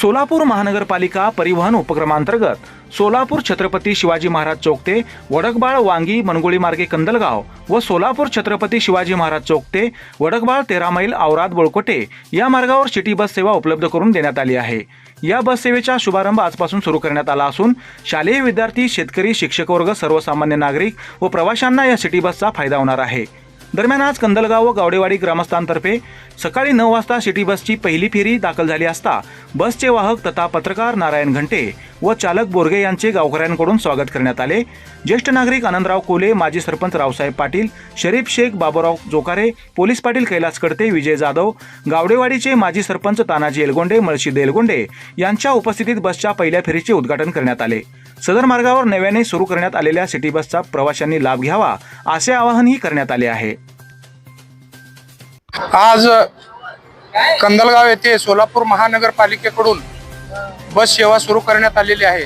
सोलापूर महानगरपालिका परिवहन उपक्रमांतर्गत सोलापूर छत्रपती शिवाजी महाराज चौक ते वडकबाळ वांगी मनगोळी मार्गे कंदलगाव व सोलापूर छत्रपती शिवाजी महाराज चौक ते वडकबाळ तेरा मैल औराद बोळकोटे या मार्गावर सिटी बस सेवा उपलब्ध करून देण्यात आली आहे. या बस सेवेचा शुभारंभ आजपासून सुरू करण्यात आला असून शालेय विद्यार्थी शेतकरी शिक्षक वर्ग सर्वसामान्य नागरिक व प्रवाशांना या सिटी बसचा फायदा होणार आहे. दरम्यान आज कंदलगाव व गावडेवाडी ग्रामस्थांतर्फे सकाळी नऊ वाजता सिटी बसची पहिली फेरी दाखल झाली असता बसचे वाहक तथा पत्रकार नारायण घंटे व चालक बोरगे यांचे गावकऱ्यांकडून स्वागत करण्यात आले. ज्येष्ठ नागरिक आनंदराव कोले माजी सरपंच रावसाहेब पाटील शरीफ शेख बाबूराव जोकारे पोलीस पाटील कैलास कडते विजय जाधव गावडेवाडीचे माजी सरपंच तानाजी एलगोंडे मळशी देलगोंडे यांच्या उपस्थितीत बसच्या पहिल्या फेरीचे उद्घाटन करण्यात आले. सदर मार्गावर नव्याने सुरू करण्यात आलेल्या सिटी बसचा प्रवाशांनी लाभ घ्यावा असे आवाहनही करण्यात आले आहे. आज कंदलगाव येथे सोलापूर महानगरपालिकेकडून बस सेवा सुरू करण्यात आलेली आहे.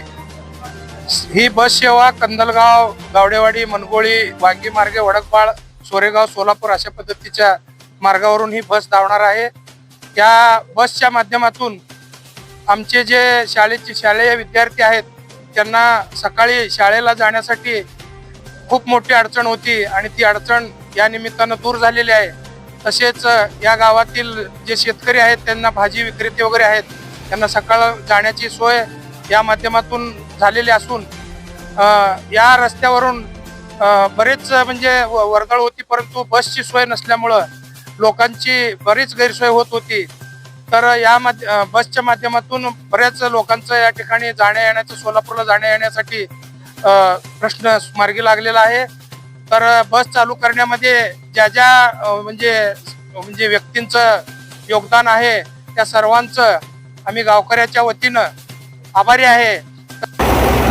ही बस सेवा कंदलगाव गावडेवाडी मनगोळी वांगी मार्गे वडकबाळ सोरेगाव सोलापूर अशा पद्धतीच्या मार्गावरून ही बस धावणार आहे. त्या बसच्या माध्यमातून आमचे जे शाळेचे शालेय विद्यार्थी आहेत त्यांना सकाळी शाळेला जाण्यासाठी खूप मोठी अडचण होती आणि ती अडचण या निमित्तानं दूर झालेली आहे. तसेच या गावातील जे शेतकरी आहेत त्यांना भाजी विक्रेते वगैरे आहेत त्यांना सकाळ जाण्याची सोय या माध्यमातून झालेली असून या रस्त्यावरून बरेच म्हणजे व- वर्दळ होती परंतु बसची सोय नसल्यामुळं लोकांची बरीच गैरसोय होत होती. तर या बसच्या माध्यमातून बऱ्याच लोकांचं या ठिकाणी जाण्या येण्याचं सोलापूरला जाण्या येण्यासाठी प्रश्न मार्गी लागलेला आहे. तर बस चालू करण्यामध्ये ज्या ज्या म्हणजे म्हणजे व्यक्तींचं योगदान आहे त्या सर्वांचं आम्ही गावकऱ्याच्या वतीनं आभारी आहे.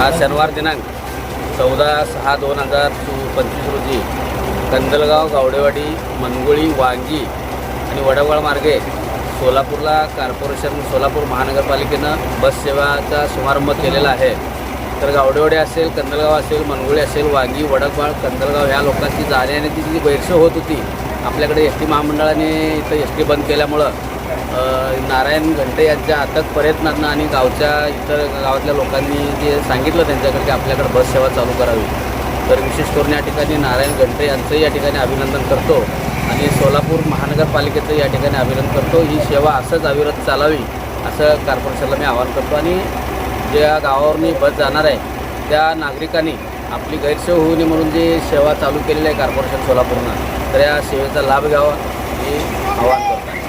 आज शनिवार दिनांक चौदा सहा दोन हजार पंचवीस रोजी कंदलगाव गावडेवाडी मनगोळी वांगी आणि वडवळ मार्गे सोलापूरला कॉर्पोरेशन सोलापूर महानगरपालिकेनं बससेवाचा शुभारंभ केलेला आहे. तर गावडेवडे असेल कंदलगाव असेल मनगुळे असेल वांगी वडकवाळ कंदलगाव ह्या लोकांची जाण्या ती जी गैरसोय होत होती. आपल्याकडे एस टी महामंडळाने इथं एस टी बंद केल्यामुळं नारायण घंटे यांच्या अथक प्रयत्नांना आणि गावच्या इतर गावातल्या लोकांनी जे सांगितलं त्यांच्याकडे की आपल्याकडे बससेवा चालू करावी. तर विशेष करून या ठिकाणी नारायण घंटे यांचंही या ठिकाणी अभिनंदन करतो. आणि सोलापूर महानगरपालिकेचं या ठिकाणी अभिनंदन करतो. ही सेवा असंच अविरत चालावी असं कॉर्पोरेशनला मी आवाहन करतो. आणि ज्या गावावरून मी बस जाणार आहे त्या नागरिकांनी आपली गैरसोय होऊ नये म्हणून जी सेवा चालू केलेली आहे कॉर्पोरेशन सोलापूरनं तर या सेवेचा लाभ घ्यावा हे आवाहन करतो.